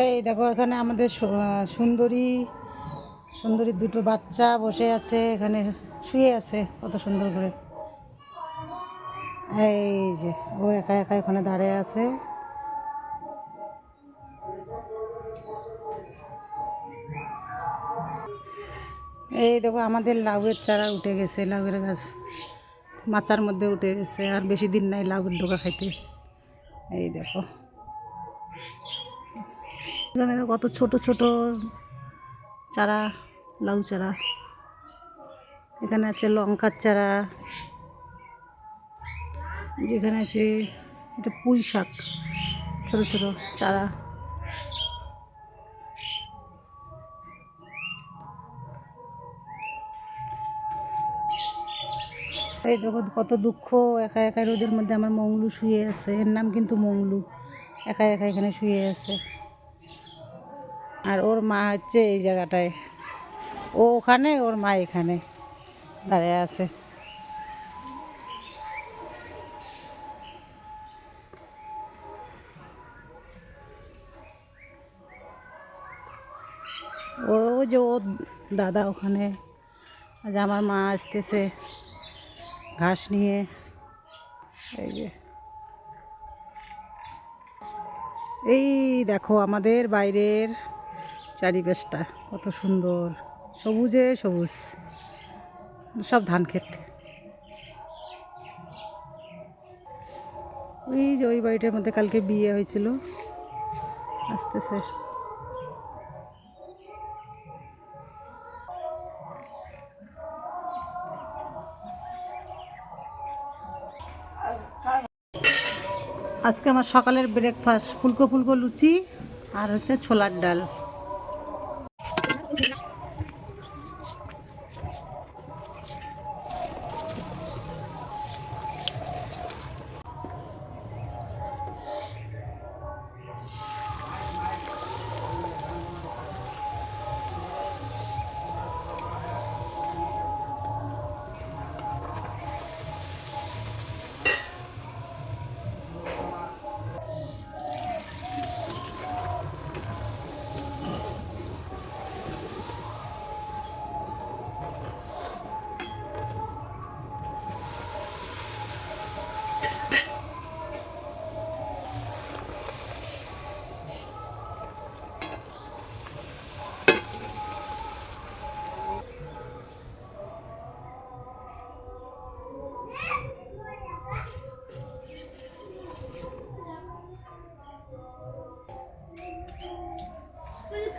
এই দেখো, এখানে আমাদের সুন্দরী সুন্দরী দুটো বাচ্চা বসে আছে, এখানে শুয়ে আছে, কত সুন্দর করে। এই যে, ও একা একা এখানে দাঁড়িয়ে আছে। এই দেখো, আমাদের লাউয়ের চারা উঠে গেছে, লাউয়ের গাছ। মাচার মধ্যে উঠে গেছে, আর বেশি দিন নাই লাউয়ের ডোকা খাইতে। এই দেখো। এখানে কত ছোট ছোট চারা, লাউ চারা। এখানে আছে লঙ্কার চারা। যেখানে আছে এটা পুঁই শাক, ছোট ছোট চারা। এই দেখো, কত দুঃখ। একা একা রোদের মধ্যে আমার মংলু শুয়ে আছে। এর নাম কিন্তু মংলু একা একা এখানে শুয়ে আছে। আর ওর মা হচ্ছে এই জায়গাটায়। ও ওখানে, ওর মা এখানে দাঁড়িয়ে আছে। ও যে ও দাদা ওখানে, আজ আমার মা আসতেছে। ঘাস নিয়ে। এই যে। এই দেখো আমাদের বাইরের চারিপাশটা কত সুন্দর। সবুজে সবুজ। সব ধান ক্ষেত। ওই যে ওই বাড়িটার মধ্যে কালকে বিয়ে হয়েছিল। আসতেছে। আজকে আমার সকালের ব্রেকফাস্ট ফুলকো ফুলকো লুচি আর হচ্ছে ছোলার ডাল।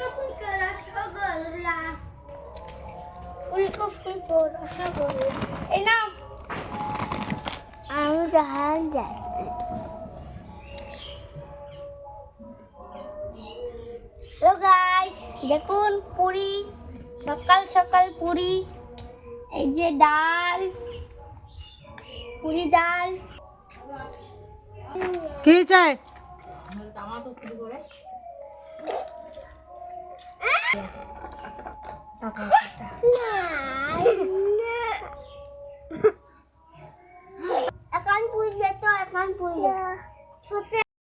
ফুলকো রসগোল্লা ফুলকো ফুলকো রসগোল্লা এই নাও আমি জাহাজ যাই দেখুন পুরি সকাল সকাল পুরি এই যে ডাল পুরি ডাল কি চাই? Tá bom, tá. Não.